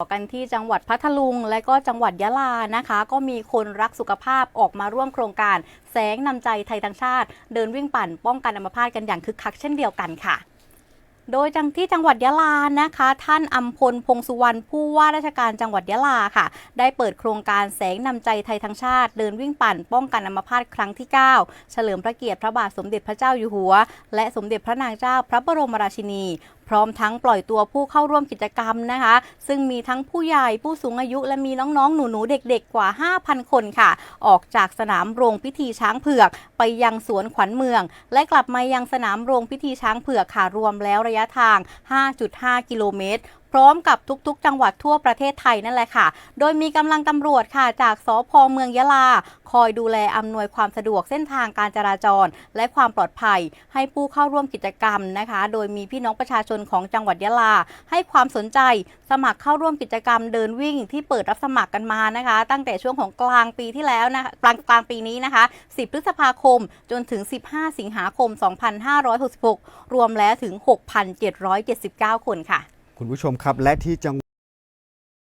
ต่อกันที่จังหวัดพัทลุงและก็จังหวัดยะลานะคะ ก็มีคนรักสุขภาพออกมาร่วมโครงการ แสงนำใจไทยทั้งชาติ เดินวิ่งปั่นป้องกันอัมพาตกันอย่างคึกคักเช่นเดียวกันค่ะโดยจังที่จังหวัดยะลานะคะ ท่านอัมพลพงสุวรรณผู้ว่าราชการจังหวัดยะลาค่ะ ได้เปิดโครงการแสงนำใจไทยทั้งชาติ เดินวิ่งปั่นป้องกันอัมพาตครั้งที่ 9 เฉลิมพระเกียรติพระบาทสมเด็จพระเจ้าอยู่หัว และสมเด็จพระนางเจ้าพระบรมราชินี พร้อมทั้งปล่อยตัวผู้เข้าร่วมกิจกรรมนะคะ ซึ่งมีทั้งผู้ใหญ่ผู้สูงอายุและมีน้องๆ หนูๆ เด็กๆ กว่า 5,000 คนค่ะ ออกจากสนามโรงพิธีช้างเผือก ไปยังสวนขวัญเมือง และกลับมายังสนามโรงพิธีช้างเผือกค่ะรวมแล้วระยะทาง 5.5 กิโลเมตรพร้อมกับทุกๆ จังหวัดทั่วประเทศไทยนั่นแหละค่ะ โดยมีกำลังตำรวจค่ะจากสพเมืองยะลา คอยดูแลอำนวยความสะดวกเส้นทางการจราจร และความปลอดภัย ให้ผู้เข้าร่วมกิจกรรมนะคะ โดยมีพี่น้องประชาชนของจังหวัดยะลา ให้ความสนใจสมัครเข้าร่วมกิจกรรมเดินวิ่งที่เปิดรับสมัครกันมานะคะ ตั้งแต่ช่วงของกลางปีที่แล้วนะคะกลางกลางปีนี้นะคะ 10 พฤษภาคมจนถึง 15 สิงหาคม 2566 รวมแล้วถึง 6,779 คนค่ะ คุณผู้ชมครับและที่จัง